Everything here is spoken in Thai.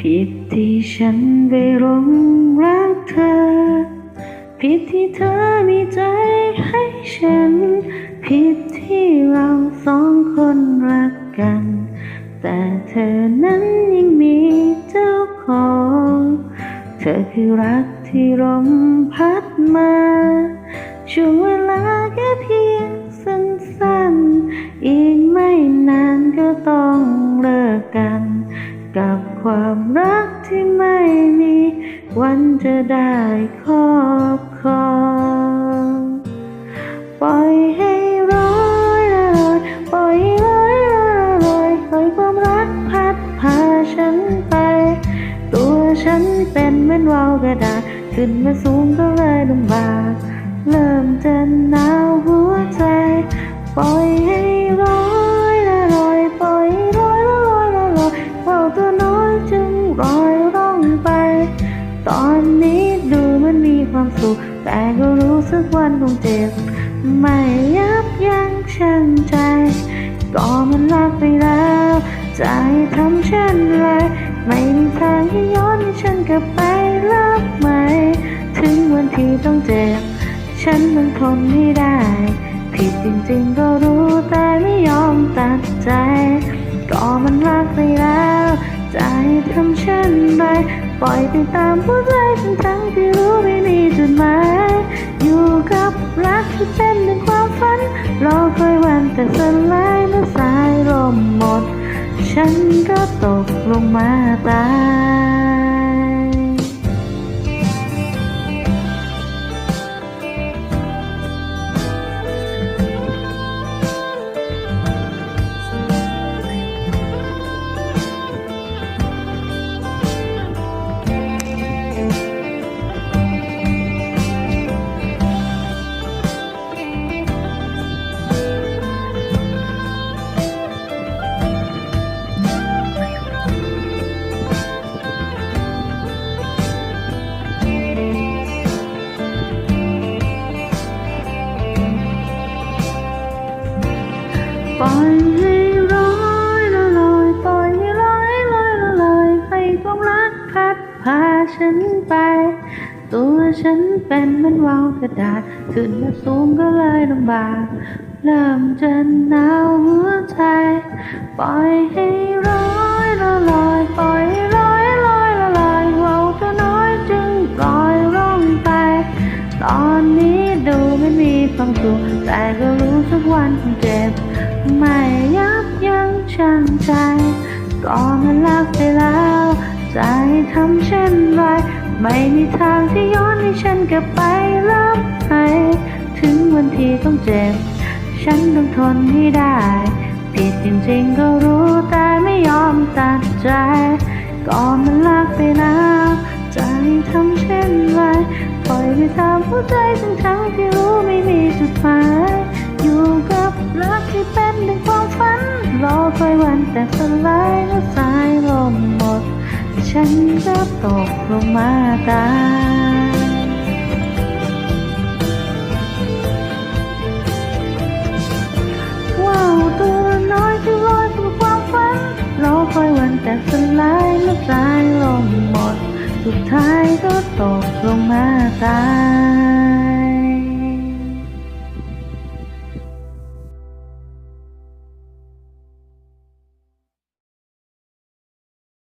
ผิดที่ฉันไปหลงรักเธอ ผิดที่เธอมีใจให้ฉัน ผิดที่เราสองคนรักกัน แต่เธอนั้นยังมีเจ้าของ เธอคือรักที่ลมพัดมาช่วงเวลา วันจะได้ครอบครองปล่อยให้ร้อยละลอยปล่อยร้อยละลอยปล่อยความรักพัดพาฉันไป ตัวฉันเป็นเหมือนวาวกระดาษขึ้นมาสูงก็เลยลำบากเริ่มจะหนาวหัวใจ ปล่อยให้ร้อย ความสุข แต่ก็รู้สึกวันคงเจ็บ ไม่ยับยั้งชั่งใจ ก็มันรักไปแล้ว ใจทำเช่นไร ไม่มีทางที่ย้อนให้ฉันกลับไปรับใหม่ถึงวันที่ต้องเจ็บ ฉันต้องทนให้ได้ ผิดจริงๆก็รู้แต่ไม่ยอมตัดใจ ก็มันรักไปแล้วจะให้ทำเช่นไร ปล่อยไปตามผู้ใจทั้งทั้งที่รู้ไม่มีจุดหมาย อยู่กับรักที่เป็นหนึ่งความฝัน รอคอยวันแต่สลายเมื่อสายลมหมด ฉันก็ตกลงมาตาย ปล่อยให้ร้อยละลอยปล่อยให้ร้อยลอยละลอยให้ความรักพัดพาฉันไป ตัวฉันเป็นเหมันวาวกระดาษขึ้นมาสูงก็เลยลำบากเริ่มจะหนาวหัวใจ ปล่อยให้ร้อยละลอยปล่อยให้ร้อยลอยละลอยว่าวตัวน้อยจึงปล่อยร่องไป ตอนนี้ดูไม่มีความสุขแต่ก็รู้สักวันคงเจ็บ ไม่ยับยั้งชั่งใจ ก็มันรักไปแล้วให้ทำเช่นไร ไม่มีทางที่ย้อนให้ฉันกลับไปรับให้ถึงวันที่ต้องเจ็บ ฉันต้องทนให้ได้ ผิดจริงๆก็รู้แต่ไม่ยอมตัดใจ ก็มันรักไปแล้วให้ทำเช่นไรปล่อยไปตามหัวใจทั้งทั้งๆที่รู้ไม่มีจุดหมายอยู่กับ รักที่เป็นดังความฝัน รอคอยวันแต่สลายเมื่อสายลมหมด ฉันก็ตกลงมาตายว้าวตัวน้อยที่ลอยสู่ความฝัน รอคอยวันแต่สลายเมื่อสายลมหมด สุดท้ายก็ตกลงมาตาย